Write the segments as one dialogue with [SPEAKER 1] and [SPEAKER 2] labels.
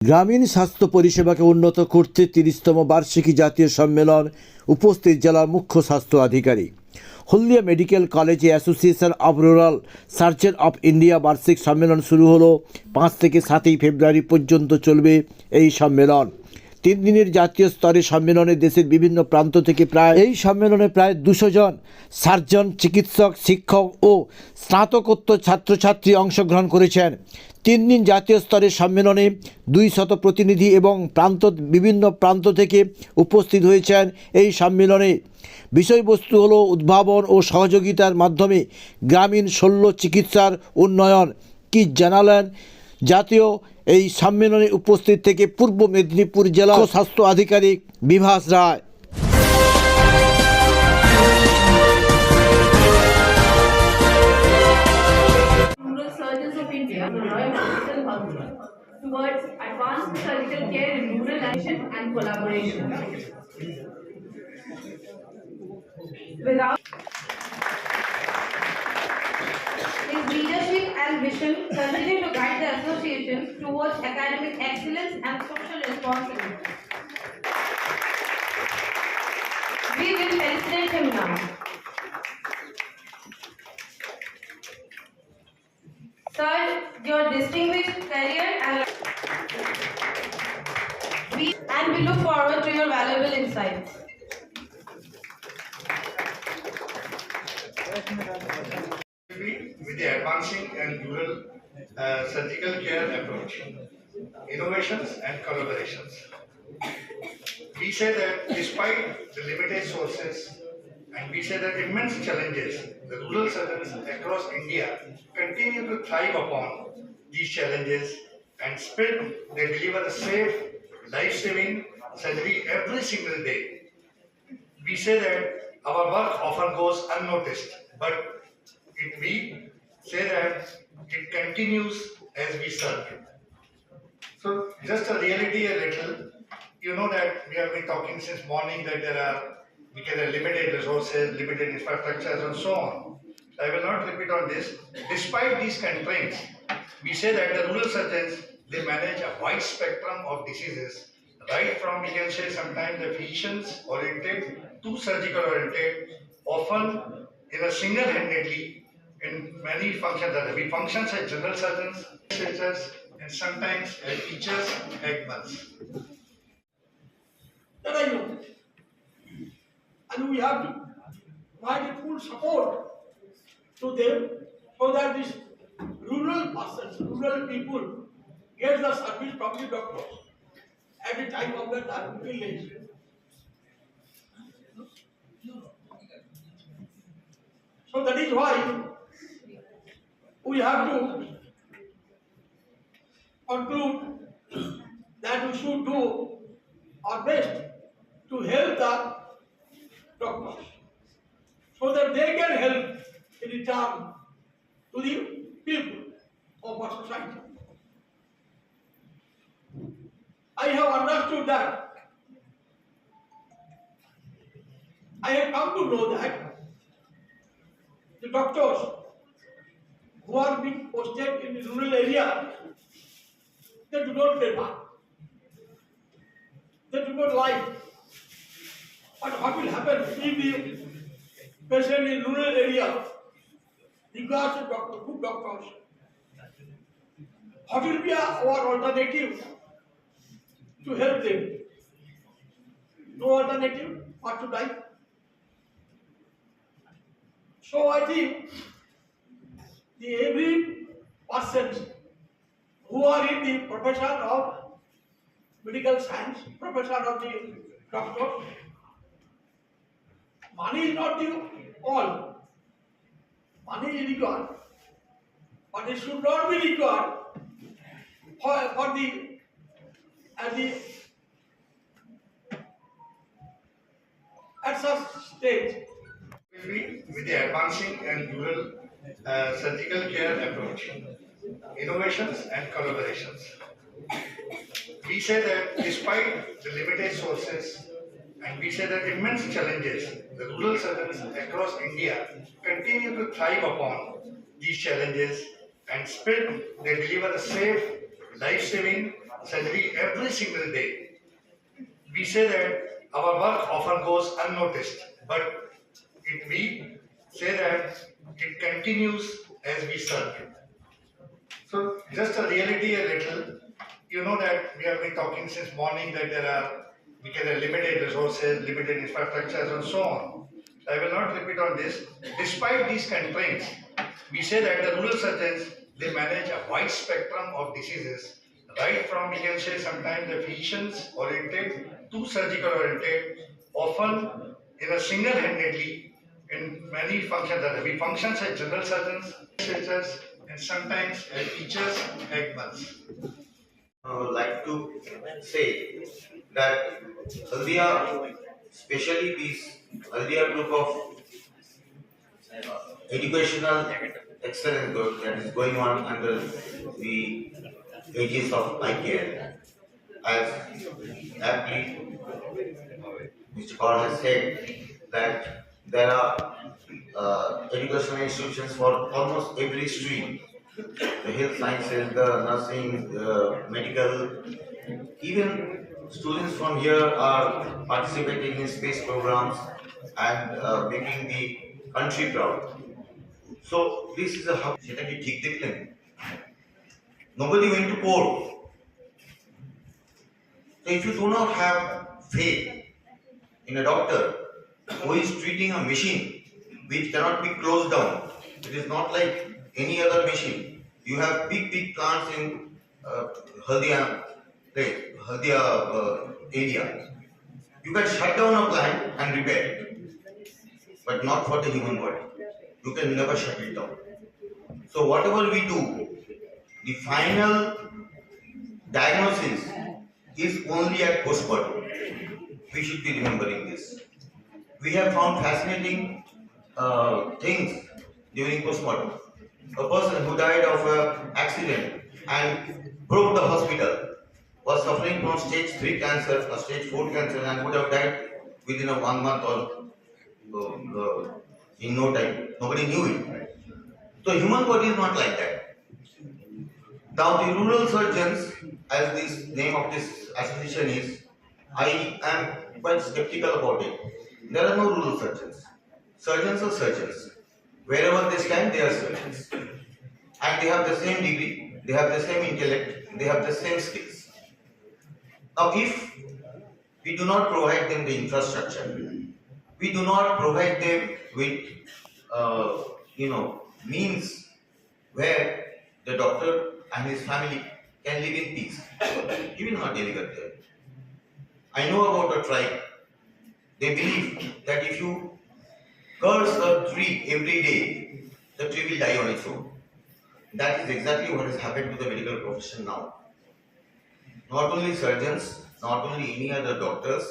[SPEAKER 1] গ্রামীণ স্বাস্থ্য পরিষেবাকে উন্নত করতে তিরিশতম বার্ষিকী জাতীয় সম্মেলন উপস্থিত জেলার মুখ্য স্বাস্থ্য আধিকারিক। হলদিয়া মেডিকেল কলেজে association of rural surgeon of India বার্ষিক সম্মেলন শুরু হলো। পাঁচ থেকে সাতই ফেব্রুয়ারি পর্যন্ত চলবে এই সম্মেলন। তিন দিনের জাতীয় স্তরে সম্মেলনে দেশের বিভিন্ন প্রান্ত থেকে প্রায় এই সম্মেলনে প্রায় দুশো জন সার্জন, চিকিৎসক, শিক্ষক ও স্নাতকোত্তর ছাত্রছাত্রী অংশগ্রহণ করেছেন। তিন দিন জাতীয় স্তরের সম্মেলনে দুই শত প্রতিনিধি এবং প্রান্ত, বিভিন্ন প্রান্ত থেকে উপস্থিত হয়েছেন এই সম্মেলনে। বিষয়বস্তু হলো উদ্ভাবন ও সহযোগিতার মাধ্যমে গ্রামীণ শল্য চিকিৎসার উন্নয়ন। কি জানালেন জাতীয় এই সম্মেলনে উপস্থিত থেকে পূর্ব মেদিনীপুর জেলা স্বাস্থ্য আধিকারিক
[SPEAKER 2] Bibhas Roy. And vision continue to guide the association towards academic excellence and social responsibility. We will felicitate him now. Sir, your distinguished career and we and we look forward to your valuable insights.
[SPEAKER 3] The advancing and rural uh, surgical care approach, innovations and collaborations. We say that despite the limited sources and we say that immense challenges, the rural surgeons across India continue to thrive upon these challenges and spread, they deliver a safe, life-saving surgery every single day. We say that our work often goes unnoticed, but it, we say that it continues as we serve. So just a reality a little, you know that we have been talking since morning that there are, we get a limited resources, limited infrastructures and so on. I will not repeat on this. Despite these constraints, we say that the rural surgeons, they manage a wide spectrum of diseases, right from, we can say sometimes the physicians oriented to surgical oriented, often in a single-handedly in many functions. That we functions as general surgeons, researchers, and sometimes as teachers, headmans.
[SPEAKER 4] that I know. And we have to provide full support to them so that these rural persons, rural people get the service from the doctors at the time of their village. So that is why we have to conclude that we should do our best to help the doctors so that they can help in return to the people of our society. I have understood that. I have come to know that the doctors who are being posted in the rural area, they do not pay back they do not like. But what will happen if the patient in rural area requires a doctor, good doctors? What will be our alternative to help them? No alternative but to die. So I think the every person who are in the profession of medical science, professor of the doctor. Money is not the all. Money is required. But it should not be required for, for the at the at such stage.
[SPEAKER 3] With the advancing and rural uh, surgical care approach, innovations and collaborations. We say that despite the limited sources and we say that immense challenges, the rural surgeons across India continue to thrive upon these challenges and spread, they deliver a safe, life-saving surgery every single day. We say that our work often goes unnoticed, but it, we say that it continues as we serve. So just a reality a little, you know that we have been talking since morning that there are, we have limited resources, limited infrastructures and so on. I will not repeat on this. Despite these constraints, we say that the rural surgeons, they manage a wide spectrum of diseases, right from, we can say sometimes the physicians oriented to surgical oriented, often in a single-handedly in many functions. that We functions as general surgeons, researchers, and sometimes as teachers once.
[SPEAKER 5] I would like to say that Haldia, especially this Haldia group of educational excellence group that is going on under the aegis of IKN. As aptly Mr. Kaur has said that there are uh, educational institutions for almost every stream the health sciences, the nursing, the medical, even students from here are participating in space programs and uh, making the country proud. So this is a hub. সেটা কি ঠিক দেখলেন? Nobody went to court. So if you do not have faith in a doctor who is treating a machine which cannot be closed down, it is not like any other machine. You have big, big plants in uh, Haldia, place, Haldia uh, area. You can shut down a plant and repair it, but not for the human body. You can never shut it down. So whatever we do, the final diagnosis is only at postmortem. We should be remembering this. We have found fascinating uh, things during postmortem. A person who died of an accident and broke the hospital was suffering from stage 3 cancer or stage 4 cancer and would have died within a one month or uh, uh, in no time. Nobody knew it. So human body is not like that. Now the rural surgeons, as this name of this association is, I am quite skeptical about it. There are no rural surgeons. Surgeons are surgeons. Wherever they stand, they are surgeons. And they have the same degree, they have the same intellect, they have the same skills. Now, if we do not provide them the infrastructure, we do not provide them with, uh, you know, means where the doctor and his family can live in peace. He will not deliver there. I know about a tribe. They believe that if you curse a tree every day, the tree will die on its own. That is exactly what has happened to the medical profession now. Not only surgeons, not only any other doctors.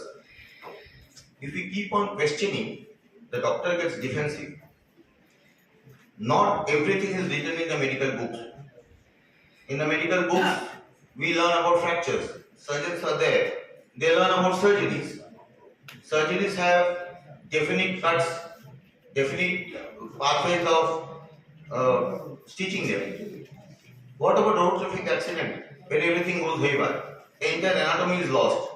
[SPEAKER 5] If we keep on questioning, the doctor gets defensive. Not everything is written in the medical books. In the medical books, we learn about fractures. Surgeons are there. They learn about surgeries. Surgeries have definite cuts, definite pathways of uh, stitching them. What about road traffic accident where everything goes haywire? The entire anatomy is lost.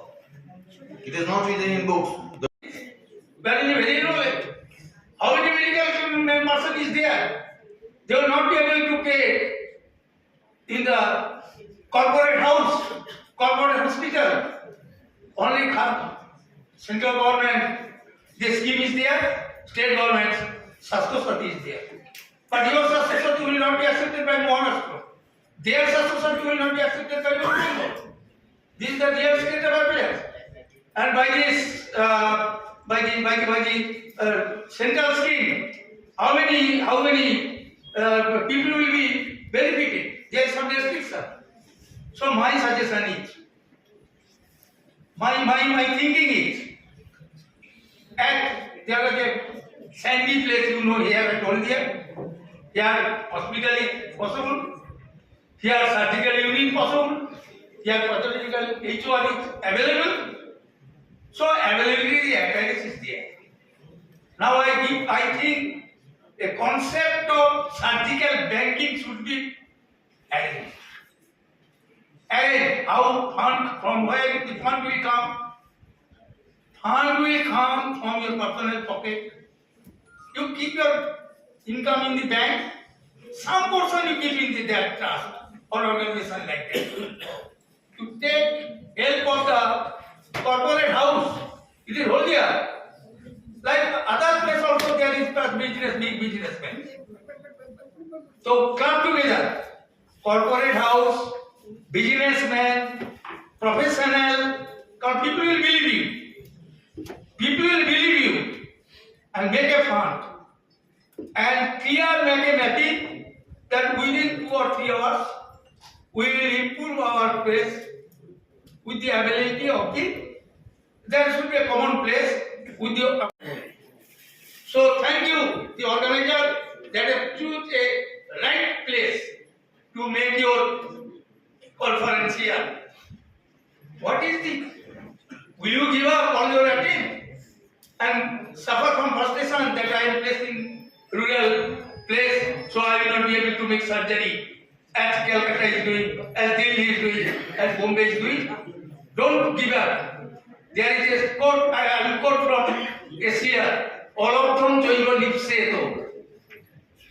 [SPEAKER 5] It is not written in books. The
[SPEAKER 6] That is very relevant. How many medical person is there? They will not be able to pay in the corporate house, corporate hospital. Only. Central government, the scheme is there, state government, Sastho Sati is there. But your Sastho Sati will not be accepted by Maharashtra. Their Sastho Sati will not be accepted by Bengal. This is the real state of affairs. And by this, uh, by the, by the, by the uh, central scheme, how many, how many uh, people will be benefited? There is some restriction. So my suggestion is, my, my, my thinking is, at there was a sandy place, you know, here at Holdia, here hospital is possible, here surgical unit possible, here pathological HOR is available. So availability apparatus is there. Now I give, I think a concept of surgical banking should be added. Again, how fund, from where the fund will come? Will come from your personal pocket. You keep your income in the bank, some portion you keep in the debt trust or organization like that. To take help of the corporate house, it is holier. Like other place also there is business, big businessmen. So come together, corporate house, businessman, professional, people will believe you. People will believe you and make a fund. And clear make a mapping that within two or three hours we will improve our place with the ability of the there should be a common place with the so thank you the organizer. That have choose a right place to make your conference here. What is the will you give up all your attempt and suffer from frustration that I am placed in rural place, so I will not be able to make surgery as Calcutta is doing, as Delhi is doing, as Bombay is doing. Don't give up. There is a quote, I will quote from Asia, Oloptham Joiva Lipseto.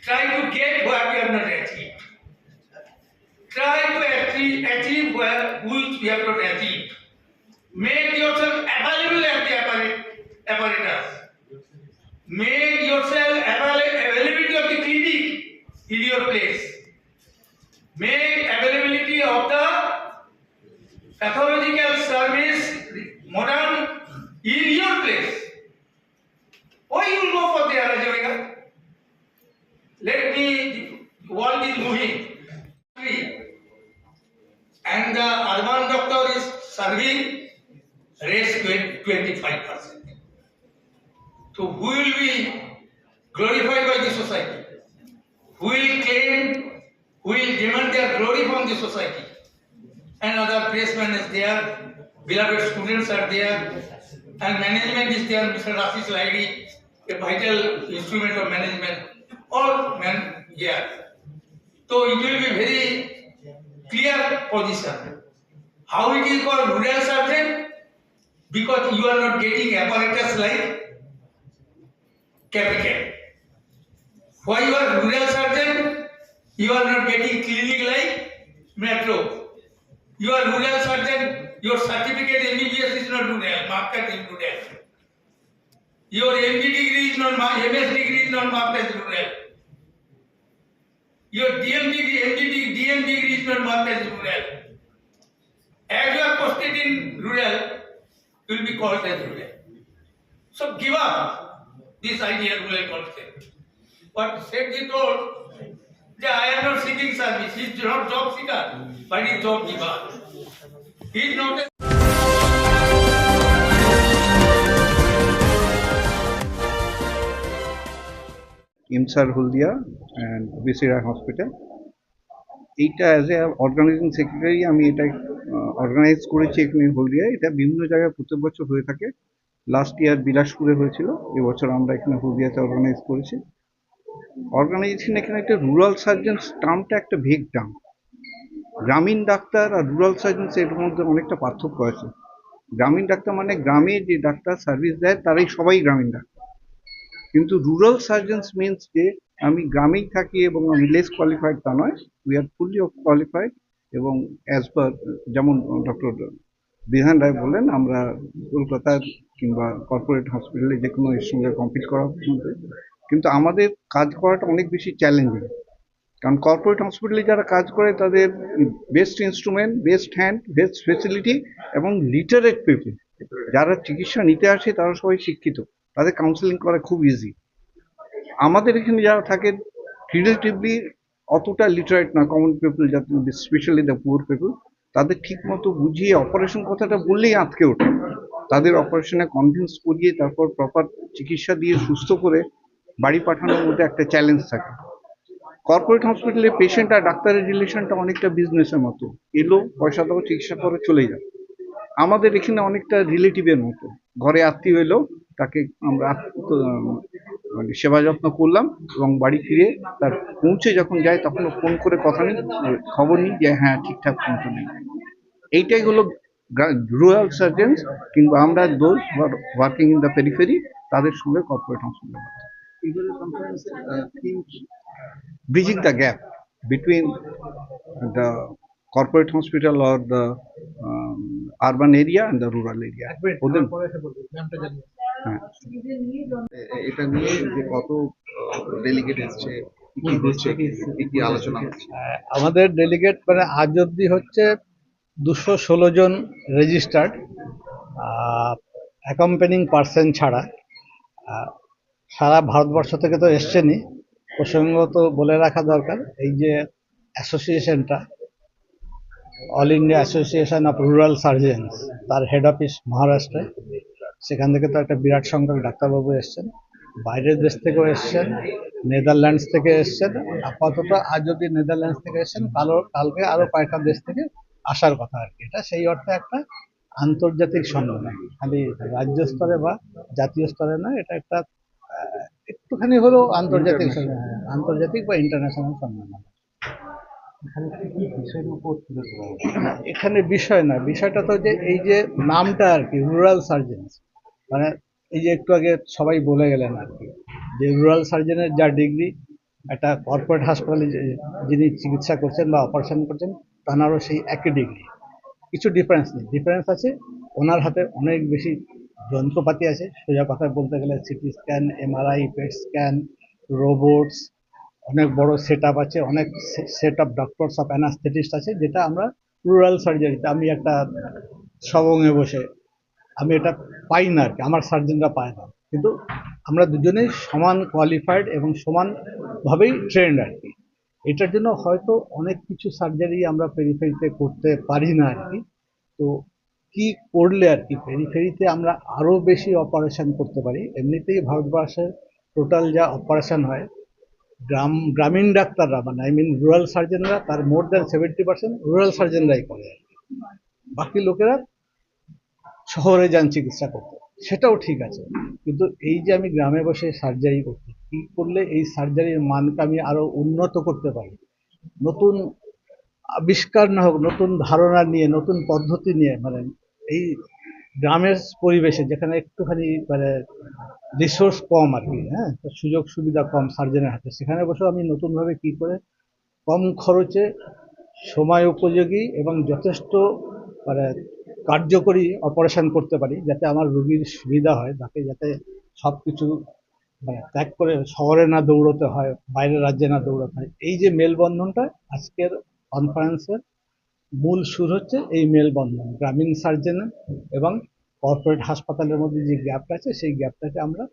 [SPEAKER 6] Try to get where we have not achieved. Try to achieve, achieve where which we have not achieved. Glorified by the society? Who will claim, who will demand their glory from the society? And other pressmen is there, beloved students are there, and management is there, Mr. Rasis Laidi, a vital instrument of management, all men here. So it will be very clear position. How it is called rural surgeon? Because you are not getting apparatus like capital. Why you are rural surgeon? You are not getting clinic like metro. You are rural surgeon, your certificate MBBS is not rural, marked as in rural. Your MD degree is not, MS degree is not marked as rural. Your DM degree, MD DM degree is not marked as rural. As you are posted in rural, you will be called as rural. So give up this idea rural concept. What Sethji told, that I am not seeking service, he is not job seeker, but he is job giver. He is not a
[SPEAKER 7] ইমসার Haldia and বিসিরা hospital এইটা as a organising secretary আমি এটা organise করেছি এখানে হলদিয়া এটা বিভিন্ন জায়গায় প্রত্যেক বছর হয়ে থাকে। লাস্ট ইয়ার বিলাসপুরে হয়েছিল। এবছর আমরা এখানে হলদিয়াতে অর্গানাইজ করেছি। অর্গানাইজেশন এখানে একটা রুরাল সার্জন টার্মটা একটা ভেগ টার্ম গ্রামীণ ডাক্তার আর রুরাল সার্জন এর মধ্যে অনেকটা পার্থক্য আছে। গ্রামীণ ডাক্তার মানে গ্রামে যে ডাক্তার সার্ভিস দেয়, তারাই সবাই গ্রামীণ ডাক্তার। কিন্তু রুরাল সার্জনস মিনস যে আমি গ্রামেই থাকি এবং আমি লেস কোয়ালিফাইড তা নয় উই আর ফুললি কোয়ালিফাইড এবং অ্যাজ পার যেমন ডক্টর বিধান রায় বললেন, আমরা কলকাতার কিংবা কর্পোরেট হসপিটালে যে কোনো এর সঙ্গে কম্পিট করা কিন্তু আমাদের কাজ করাটা অনেক বেশি চ্যালেঞ্জিং কারণ কর্পোরেট হসপিটালে যারা কাজ করে, তাদের best instrument best hand best facility এবং লিটারেট পিপল যারা চিকিৎসা নিতে আসে, তারা সবাই শিক্ষিত। তাদের কাউন্সেলিং করা খুব ইজি আমাদের এখানে যারা থাকে রিলেটিভলি অতটা লিটারেট না কমন পিপল যাতে স্পেশালি দ্য পুয়ার পিপল তাদের ঠিক মতো বুঝিয়ে অপারেশন কথাটা বললেই আঁতকে ওঠে। তাদের অপারেশনে কনভিন্স করিয়ে তারপর প্রপার চিকিৎসা দিয়ে সুস্থ করে বাড়ি পাঠানোর মধ্যে একটা চ্যালেঞ্জ থাকে। কর্পোরেট হসপিটালে পেশেন্ট আর ডাক্তারের রিলেশনটা অনেকটা বিজনেসের মতো। এলো, পয়সা দাও, চিকিৎসা করে, চলে যাও। আমাদের এখানে অনেকটা রিলেটিভের মতো। ঘরে আত্মীয় এলো, তাকে আমরা মানে সেবা যত্ন করলাম এবং বাড়ি ফিরে তার পৌঁছে যখন যায় তখন ফোন করে কথা নিই, খবর নিই যে হ্যাঁ ঠিকঠাক পৌঁছে নেই। এইটাই হলো রুরাল সার্জেন্স কিংবা আমরা those working in the periphery তাদের সঙ্গে corporate hospital bridging the gap between the corporate hospital or the um, urban area and the rural area. ওদের হ্যাঁ
[SPEAKER 8] এটা নিয়ে যে কত ডেলিগেট এসছে কি কি হচ্ছে কি কি আলোচনা
[SPEAKER 9] আমাদের ডেলিগেট মানে আজ অবধি হচ্ছে দুশো ষোলো জন রেজিস্টার্ড অ্যাকম্পেনিং পার্সন ছাড়া সারা ভারতবর্ষ থেকে তো এসছেনই। প্রসঙ্গত বলে রাখা দরকার, এই যে অ্যাসোসিয়েশনটা, all India association of rural surgeons, তার হেড অফিস মহারাষ্ট্রে, সেখান থেকে তো একটা বিরাট সংখ্যক ডাক্তারবাবু এসছেন, বাইরের দেশ থেকেও এসছেন, নেদারল্যান্ডস থেকে এসছেন, আপাতত আজ অব্দি নেদারল্যান্ডস থেকে এসছেন, কালো, কালকে আরও কয়েকটা দেশ থেকে আসার কথা আর কি। এটা সেই অর্থে একটা আন্তর্জাতিক সম্মেলন, খালি রাজ্য স্তরে বা জাতীয় স্তরে না এটা একটা একটুখানি হলেও আন্তর্জাতিক হ্যাঁ, আন্তর্জাতিক বা ইন্টারন্যাশনাল সম্মেলন এখানে বিষয় না বিষয়টা তো যে এই যে নামটা আর কি রুরাল সার্জেন্স মানে এই যে একটু আগে সবাই বলে গেলেন আর কি যে রুরাল সার্জেনের যা ডিগ্রি একটা কর্পোরেট হাসপাতালে যিনি চিকিৎসা করছেন বা অপারেশন করছেন তাঁরও সেই একই ডিগ্রি কিছু ডিফারেন্স নেই। ডিফারেন্স আছে ওনার হাতে অনেক বেশি যন্ত্রপাতি আছে, সোজা কথা বলতে গেলে CT scan, MRI, PET scan, robots, অনেক বড় সেট আছে, অনেক set up doctors of anaesthetist আছে, যেটা আমরা রুরাল সার্জারিতে আমি একটা সবঙে বসে, আমি এটা পাই না আর কি আমার সার্জনরা পায় না। কিন্তু আমরা দুজনেই সমান কোয়ালিফাইড এবং সমানভাবেই ট্রেন্ড আর কি এটার জন্য হয়তো অনেক কিছু সার্জারি আমরা পেরিফেরিতে করতে পারি না আর কি তো কি করলে আর কি পেরিফেরিতে আমরা আরও বেশি অপারেশন করতে পারি? এমনিতেই ভারতবর্ষের টোটাল যা অপারেশন হয়, গ্রাম, গ্রামীণ ডাক্তাররা মানে আই মিন রুরাল সার্জনরা তার more than seventy percent rural সার্জনরাই করে। বাকি লোকেরা শহরে যান চিকিৎসা করতে। সেটাও ঠিক আছে। কিন্তু এই যে আমি গ্রামে বসে সার্জারি করছি, কি করলে এই সার্জারির মানকে আমি আরও উন্নত করতে পারি? নতুন আবিষ্কার না হোক, নতুন ধারণা নিয়ে, নতুন পদ্ধতি নিয়ে মানে এই গ্রামের পরিবেশে যেখানে একটুখানি মানে রিসোর্স কম আর কি হ্যাঁ? সুযোগ সুবিধা কম সার্জনের হাতে। সেখানে বসেও আমি নতুনভাবে কি করে কম খরচে সময় উপযোগী এবং যথেষ্ট মানে কার্যকরী অপারেশন করতে পারি, যাতে আমার রোগীর সুবিধা হয়, তাকে যাতে সব কিছু মানে ত্যাগ করে শহরে না দৌড়তে হয়, বাইরের রাজ্যে না দৌড়তে হয়। এই যে মেলবন্ধনটা আজকের কনফারেন্সের মূল সুর হচ্ছে এই মেলবন্ধন গ্রামীণ সার্জেন এবং কর্পোরেট হাসপাতালের মধ্যে যে গ্যাপটা আছে সেই গ্যাপটাকে আমরা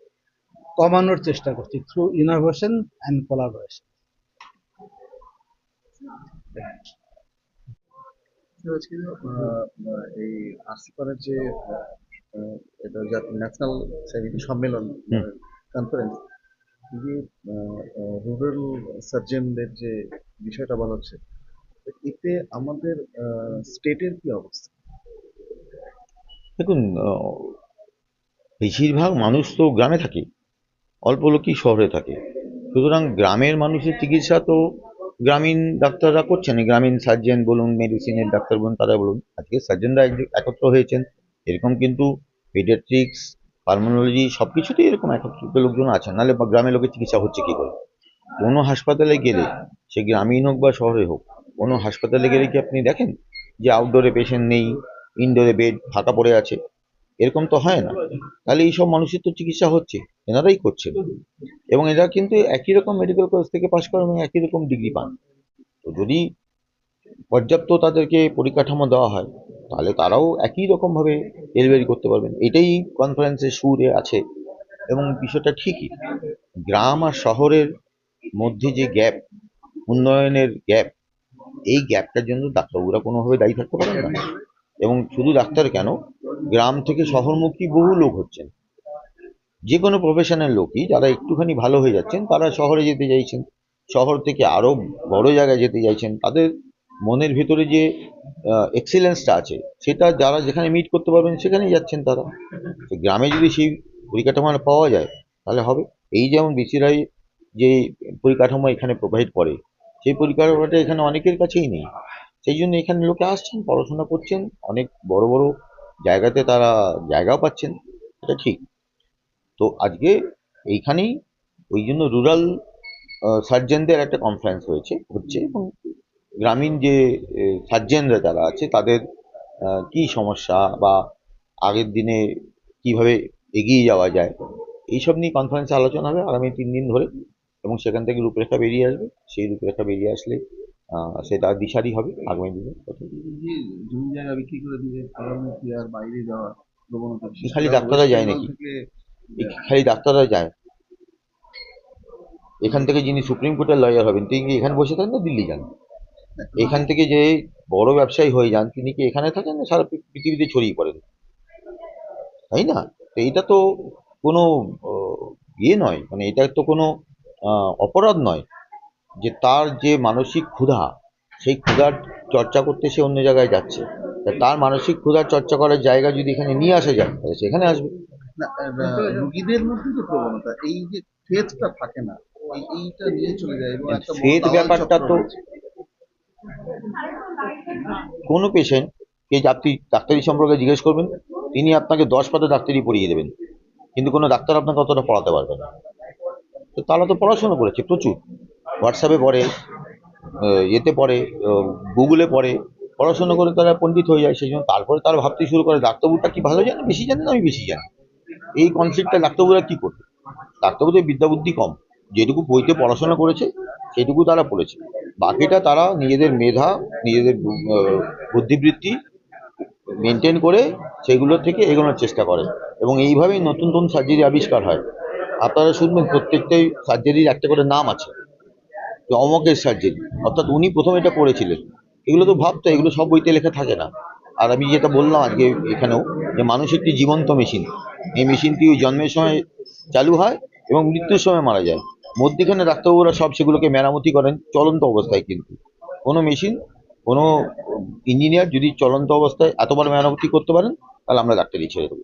[SPEAKER 9] কমানোর চেষ্টা করছি থ্রু ইনোভেশন অ্যান্ড কোলাবোরেশন
[SPEAKER 8] এই আরসিপারের যে এটা ন্যাশনাল সম্মেলন কনফারেন্স রুরাল সার্জনদের যে বিষয়টা বলা হচ্ছে এতে আমাদের স্টেটের কি অবস্থা?
[SPEAKER 5] দেখুন বেশিরভাগ মানুষ তো গ্রামে থাকে, অল্প লোকই শহরে থাকে। সুতরাং গ্রামের মানুষের চিকিৎসা তো গ্রামীণ ডাক্তাররা করছেন। গ্রামীণ সার্জেন বলুন মেডিসিনের ডাক্তার বলুন, তারা বলুন, আজকে সার্জেনরা একত্র হয়েছেন। এরকম কিন্তু পেডিয়াট্রিক্স পালমোনোলজি সব কিছুতেই এরকম একত্রিত লোকজন আছেন। নাহলে গ্রামের লোকের চিকিৎসা হচ্ছে কি করে? কোনো হাসপাতালে গেলে সে গ্রামীণ হোক বা শহরে হোক কোনো হাসপাতালে গেলে কি আপনি দেখেন যে আউটডোরে পেশেন্ট নেই ইনডোরে বেড ফাঁকা পড়ে আছে? এরকম তো হয় না। তাহলে এইসব মানুষের তো চিকিৎসা হচ্ছে, এনারাই করছেন। এবং এরা কিন্তু একই রকম মেডিকেল কলেজ থেকে পাশ করে এবং একই রকম ডিগ্রি পান। তো যদি পর্যাপ্ত তাদেরকে পরিকাঠামো দেওয়া হয়, তাহলে তারাও একই রকমভাবে ডেলিভারি করতে পারবেন। এটাই কনফারেন্সের সুরে আছে। এবং বিষয়টা ঠিকই। গ্রাম আর শহরের মধ্যে যে গ্যাপ উন্নয়নের গ্যাপ এই গ্যাপটার জন্য ডাক্তারবাবুরা কোনোভাবে দায়ী থাকতে পারেন না। এবং শুধু ডাক্তার কেন, গ্রাম থেকে শহরমুখী বহু লোক হচ্ছেন। যে কোনো প্রফেশনের লোকই, যারা একটুখানি ভালো হয়ে যাচ্ছেন, তারা শহরে যেতে চাইছেন। শহর থেকে আরও বড় জায়গায় যেতে চাইছেন। তাদের মনের ভিতরে যে এক্সিলেন্সটা আছে, সেটা যারা যেখানে মিট করতে পারবেন, সেখানেই যাচ্ছেন তারা। গ্রামে যদি সেই পরিকাঠামো পাওয়া যায়, তাহলে হবে। এই যেমন বিসিরাই যে পরিকাঠামো এখানে প্রোভাইড করে সেই পরিকাঠামোটা এখানে অনেকের কাছেই নেই। সেই জন্য এখানে লোকে আসছেন, পড়াশোনা করছেন, অনেক বড় বড় জায়গাতে তারা জায়গাও পাচ্ছেন, এটা ঠিক। তো আজকে এইখানেই ওই জন্য রুরাল সার্জেনদের একটা কনফারেন্স হয়েছে, হচ্ছে এবং গ্রামীণ যে সার্জেনরা যারা আছে তাদের কি সমস্যা বা আগের দিনে কীভাবে এগিয়ে যাওয়া যায়, এইসব নিয়ে কনফারেন্সে আলোচনা হবে আগামী তিন দিন ধরে। এবং সেখান থেকে রূপরেখা বেরিয়ে আসবে। সেই রূপরেখা বেরিয়ে আসলে আহ, সেটা দিশারি হবে আগামী দিনে।
[SPEAKER 8] জমি জায়গা বিক্রি করে দিয়ে আর বাইরে যাওয়া
[SPEAKER 5] খালি ডাক্তাররা যায় নাকি? খালি ডাক্তাররা যায়। এখান থেকে যিনি সুপ্রিম কোর্টের লয়ার হবেন তিনি কি এখানে বসে থাকেন না দিল্লি যান? এখান থেকে যে বড় ব্যবসায়ী হয়ে যান তিনি কি এখানে থাকেন না সারা পৃথিবীতে ছড়িয়ে পড়েন? তাই না? তো এটা তো কোনো ইয়ে নয়। মানে এটা তো কোনো অপরাধ নয় যে তার যে মানসিক ক্ষুধা সেই ক্ষুধার চর্চা করতে সে অন্য জায়গায় যাচ্ছে। তার মানসিক ক্ষুধার চর্চা করার জায়গা যদি এখানে নিয়ে আসা যায় তাহলে সেখানে আসবে।
[SPEAKER 8] রুগীদের মধ্যে যে প্রবণতা এই যে ফেথটা থাকে না এইটা নিয়ে চলে যায়
[SPEAKER 5] ব্যাপারটা তো- কোনো পেশেন্ট কে আপনি ডাক্তারি সম্পর্কে জিজ্ঞেস করবেন তিনি আপনাকে দশ পাতা ডাক্তারি পড়িয়ে দেবেন। কিন্তু কোনো ডাক্তার আপনাকে অতটা পড়াতে পারবে না। তো তারা তো পড়াশোনা করেছে, প্রচুর। হোয়াটসঅ্যাপে পড়ে এতে পড়ে গুগলে পড়ে। পড়াশোনা করে তারা পণ্ডিত হয়ে যায়, সেই জন্য তারপরে তারা ভাবতে শুরু করে, ডাক্তারবাবুটা কি ভালো জানে? বেশি জানে না, আমি বেশি জানি। এই কনসেপ্টটা ডাক্তারবাবুরা কী করবে? ডাক্তারবাবুদের বিদ্যা বুদ্ধি কম। যেটুকু বইতে পড়াশোনা করেছে, সেটুকু তারা পড়েছে। বাকিটা তারা নিজেদের মেধা, নিজেদের বুদ্ধিবৃত্তি মেনটেন করে, সেগুলো থেকে এগোনোর চেষ্টা করে। এবং এইভাবেই নতুন নতুন সার্জারি আবিষ্কার হয়। আপনারা শুনবেন, প্রত্যেকটাই সার্জারির একটা করে নাম আছে। যে অমকের সার্জারি অর্থাৎ উনি প্রথম এটা করেছিলেন। এগুলো তো ভাবতো, এগুলো সব বইতে লেখা থাকে না। আর আমি যেটা বললাম আজকে এখানেও, যে মানুষ একটি জীবন্ত মেশিন এই মেশিনটি ওই জন্মের সময় চালু হয় এবং মৃত্যুর সময় মারা যায়। মধ্যিখানে ডাক্তারবাবুরা সব সেগুলোকে মেরামতি করেন চলন্ত অবস্থায় কিন্তু। কোনো মেশিন কোনো ইঞ্জিনিয়ার যদি চলন্ত অবস্থায় এতবার মেরামতি করতে পারেন, তাহলে আমরা ডাক্তারি ছেড়ে দেবো।